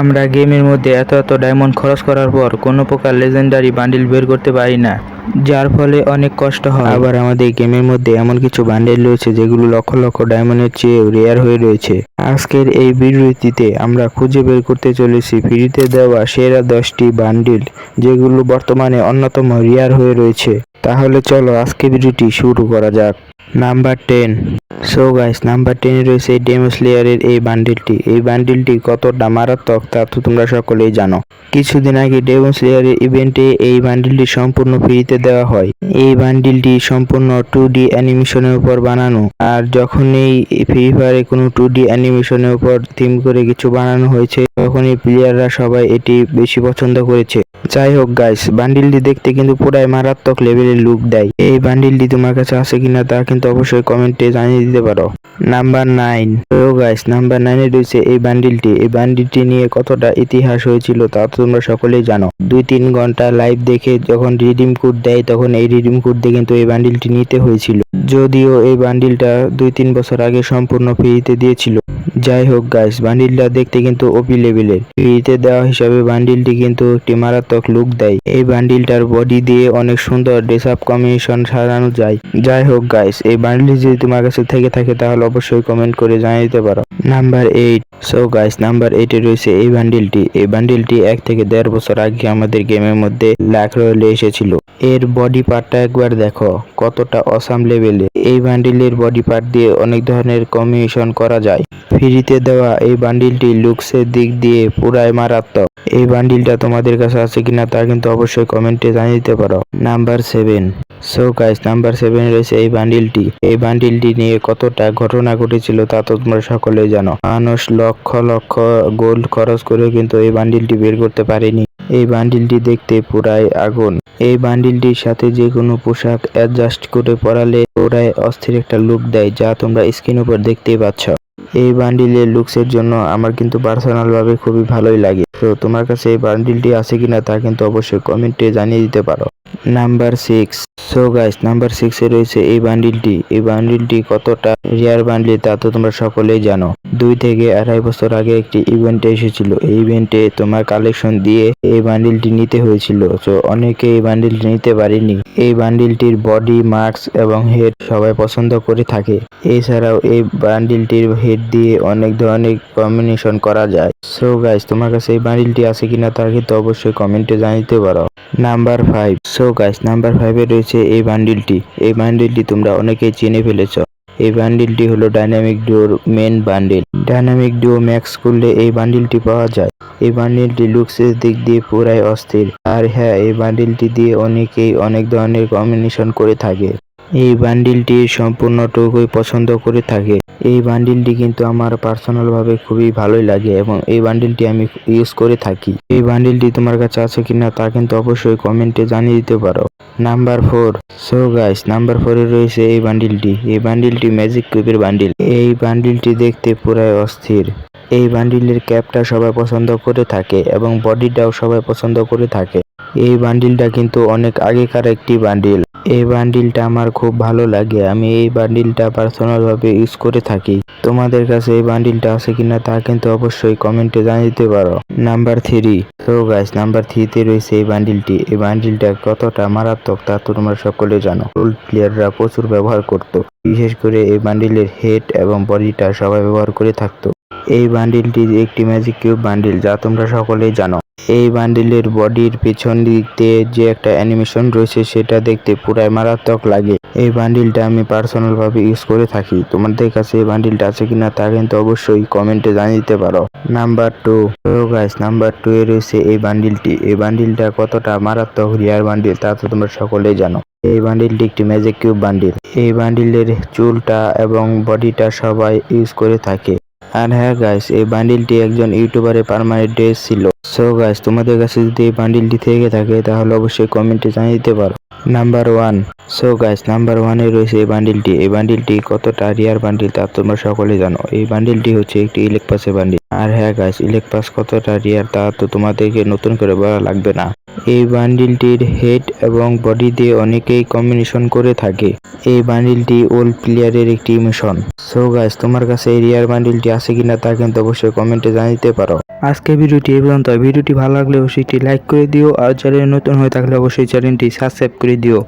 আমরা গেমের মধ্যে এত এত ডায়মন্ড খরচ করার পর কোনো প্রকার লেজেন্ডারি বান্ডিল বের করতে পারি না, যার ফলে অনেক কষ্ট হয়। আবার আমাদের গেমের মধ্যে এমন কিছু বান্ডিল রয়েছে যেগুলো লক্ষ লক্ষ ডায়মন্ডের চেয়ে রেয়ার হয়ে রয়েছে। আজকের এই ভিডিওটিতে আমরা খুঁজে বের করতে চলেছি ফ্রিতে দেওয়া সেরা দশটি বান্ডিল যেগুলো বর্তমানে অন্যতম রেয়ার হয়ে রয়েছে। তাহলে চলো আজকে ভিডিওটি শুরু করা যাক। Number ten so guys number টেনে রয়েছে ডেমোস লেয়ারের এই বান্ডিলটি এই বান্ডিলটি কতটা মারাত্মক তা তো তোমরা সকলেই জানো। কিছুদিন আগে ডেমোস লেয়ারের ইভেন্টে এই বান্ডিলটি সম্পূর্ণ ফ্রিতে দেওয়া হয়। এই বান্ডিলটি সম্পূর্ণ টু ডি অ্যানিমেশনের উপর বানানো। আর যখন এই ফ্রি ফায়ারে কোনো টু ডি অ্যানিমেশনের উপর থিম করে কিছু বানানো হয়েছে তখন এই প্লেয়াররা সবাই এটি বেশি পছন্দ করেছে। যাই হোক গাইস বান্ডিলটি দেখতে কিন্তু পুরাই মারাত্মক লেভেলের লুক দেয়। এই বান্ডিলটি তোমার কাছে আছে কিনা তা কিন্তু অবশ্যই কমেন্টে জানিয়ে দিতে পারো। Number nine. তো গাইস, নাম্বার নাইনে রয়েছে এই বান্ডিলটি। এই বান্ডিলটি নিয়ে কতটা ইতিহাস হয়েছিল তা তো তোমরা সকলেই জানো। দুই তিন ঘণ্টা লাইভ দেখে যখন রিডিম কোড দেয়, তখন এই রিডিম কোড দিয়ে কিন্তু এই বান্ডিলটি নিতে হয়েছিল। যদিও এই বান্ডিলটা দুই তিন বছর আগে সম্পূর্ণ ফ্রিতে দিয়েছিল। যাই হোক গাইস বান্ডিলটা দেখতে কিন্তু ওপি লেভেলের ফ্রিতে দেওয়া হিসাবে বান্ডিলটি কিন্তু একটি মারাত্মক লুক দেয়। এই বান্ডিলটার বডি দিয়ে অনেক সুন্দর ড্রেস আপ কম্বিনেশন সাজানো যায়। যাই হোক গাইস এই বান্ডিল যদি তোমার কাছে থেকে থাকে তাহলে অবশ্যই কমেন্ট করে জানিয়ে দিতে পারো। Number eight so guys number এইটে রয়েছে এই বান্ডিলটি এই বান্ডিলটি এক থেকে দেড় বছর আগে আমাদের গেমের মধ্যে লাখ রয়েলে এসেছিল। এর বডি পার্টটা একবার দেখো, কতটা অসাম লেভেলে এই বান্ডিলের বডি পার্ট দিয়ে অনেক ধরনের কমিশন করা যায়। ফ্রিতে দেওয়া এই বান্ডিলটি লুকসের দিক দিয়ে পুরাই মারাত্মক। এই বান্ডিলটা তোমাদের কাছে আছে কিনা তা কিন্তু অবশ্যই কমেন্টে জানিয়ে দিতে পারো। Number seven so guys number seven রয়েছে এই বান্ডিলটি। এই বান্ডিলটি নিয়ে কতটা ঘটনা ঘটেছিল তা তো তোমরা সকলেই জানো। মানুষ লক্ষ লক্ষ গোল্ড খরচ করে কিন্তু এই বান্ডিলটি বের করতে পারেনি। এই বান্ডিলটি দেখতে পুরাই আগুন। এই বান্ডিলটির সাথে যে কোনো পোশাক অ্যাডজাস্ট করে পরালে পুরাই অস্থির একটা লুক দেয়, যা তোমরা স্ক্রিন উপর দেখতেই পাচ্ছ। এই বান্ডিলের লুকসের জন্য আমার কিন্তু পার্সোনাল ভাবে খুবই ভালোই লাগে। তো তোমার কাছে এই বান্ডিলটি আছে কিনা তা কিন্তু অবশ্যই কমেন্টে জানিয়ে দিতে পারো। Number six so guys number সিক্সে রয়েছে এই বান্ডিলটি এই বান্ডিলটি কতটা রেয়ার বান্ডিল তা তো তোমরা সকলেই জানো। দুই থেকে আড়াই বছর আগে একটি ইভেন্টে এসেছিল। এই ইভেন্টে তোমার কালেকশন দিয়ে এই বান্ডিলটি নিতে হয়েছিল। তো অনেকে এই বান্ডিলটি নিতে পারেনি। এই বান্ডিলটির বডি মার্কস এবং হেড সবাই পছন্দ করে থাকে। এছাড়াও এই বান্ডিলটির হেড দিয়ে অনেক ধরনের কম্বিনেশন করা যায়। সো গাইস তোমার কাছে এই বান্ডিলটি আছে কিনা তা কিন্তু অবশ্যই কমেন্টে জানিতে পারো। Number five so guys number ফাইভে রয়েছে এই বান্ডিলটি এই বান্ডিলটি তোমরা অনেকেই চিনে ফেলেছ। এই বান্ডিলটি হলো dynamic door men bundle dynamic duo max করলে এই বান্ডিলটি পাওয়া যায়। এই বান্ডিলটি লুকসের দিক দিয়ে পুরাই অস্থির। আর হ্যাঁ এই বান্ডিলটি দিয়ে অনেকেই অনেক ধরনের কম্বিনেশন করে থাকে। এই বান্ডিলটি সম্পূর্ণটুকুই পছন্দ করে থাকে। এই বান্ডিলটি কিন্তু আমার পার্সোনাল ভাবে খুবই ভালোই লাগে এবং এই বান্ডিলটি আমি ইউজ করে থাকি। এই বান্ডিলটি তোমার কাছে আছে কিনা তা কিন্তু অবশ্যই কমেন্টে জানিয়ে দিতে পারো। Number four so guys number ফোরে রয়েছে এই বান্ডিলটি। এই বান্ডিলটি ম্যাজিক কিউবের বান্ডিল। এই বান্ডিলটি দেখতে পুরাই অস্থির। এই বান্ডিলের ক্যাপটা সবাই পছন্দ করে থাকে এবং বডিটাও সবাই পছন্দ করে থাকে। এই বান্ডিলটা কিন্তু অনেক আগেকার একটি বান্ডিল। এই বান্ডিলটা আমার খুব ভালো লাগে। আমি এই বান্ডিলটা পার্সোনাল ভাবে ইউজ করে থাকি। তোমাদের কাছে এই বান্ডিলটা আছে কিনা তা কিন্তু অবশ্যই কমেন্টে জানিয়ে দিতে পারো। নাম্বার থ্রি তো গাইস নাম্বার থ্রিতে রয়েছে এই বান্ডিলটি এই বান্ডিলটা কতটা মারাত্মক তা তোমরা সকলে জানো। ওল্ড প্লেয়াররা প্রচুর ব্যবহার করত। বিশেষ করে এই বান্ডিলের হেড এবং বডিটা সবাই ব্যবহার করে থাকতো। এই বান্ডিলটি একটি ম্যাজিক কিউব বান্ডিল যা তোমরা সকলেই জানো। এই বান্ডিলের বডির পেছন দিয়ে যে একটা অ্যানিমেশন রয়েছে, সেটা দেখতে পুরাই মারাত্মক লাগে। এই বান্ডিলটা আমি পার্সোনাল ভাবে ইউজ করে থাকি। তোমাদের কাছে এই বান্ডিলটা আছে কিনা তা কিন্তু অবশ্যই কমেন্টে জানিয়ে দিতে পারো। Number two guys number two এ রয়েছে এই বান্ডিলটি। এই বান্ডিলটা কতটা মারাত্মক রিয়ার বান্ডিল তা তো তোমরা সকলেই জানো। এই বান্ডিলটি একটি ম্যাজিক কিউব বান্ডিল। এই বান্ডিলের চুলটা এবং বডিটা সবাই ইউজ করে থাকে। আর হ্যাঁ গাইস এই বান্ডিলটি একজন ইউটিউবারের পারমানেন্ট ড্রেস ছিল। সো গাইস তোমাদের কাছে যদি এই বান্ডিলটি থেকে থাকে, তাহলে অবশ্যই কমেন্টে জানিয়ে দিতে পারো। Number one so guys number ওয়ানে রয়েছে এই বান্ডিলটি। এই বান্ডিলটি কতটা রিয়ার বান্ডিল, তা তোমরা সকলে জানো। এই বান্ডিলটি হচ্ছে একটি ইলেকপাসের বান্ডিল। আর হ্যাঁ গাইস ইলেকপাস কতটা রিয়ার তা তো তোমাদেরকে নতুন করে বলা লাগবে না। এই বান্ডিলটির হেড এবং বডি দিয়ে অনেকেই কম্বিনেশন করে থাকে। এই বান্ডিলটি ওল্ড প্লেয়ারের একটি মিশন। সো গাইস তোমার কাছে এই রিয়ার বান্ডিলটি আছে কিনা তা কিন্তু অবশ্যই কমেন্টে জানাতে পারো। আজকে ভিডিওটি এই পর্যন্ত ভিডিওটি ভালো লাগলে অবশ্যই একটি লাইক করে দিও। আর চ্যানেল নতুন হয়ে থাকলে অবশ্যই চ্যানেলটি সাবস্ক্রাইব করে দিও।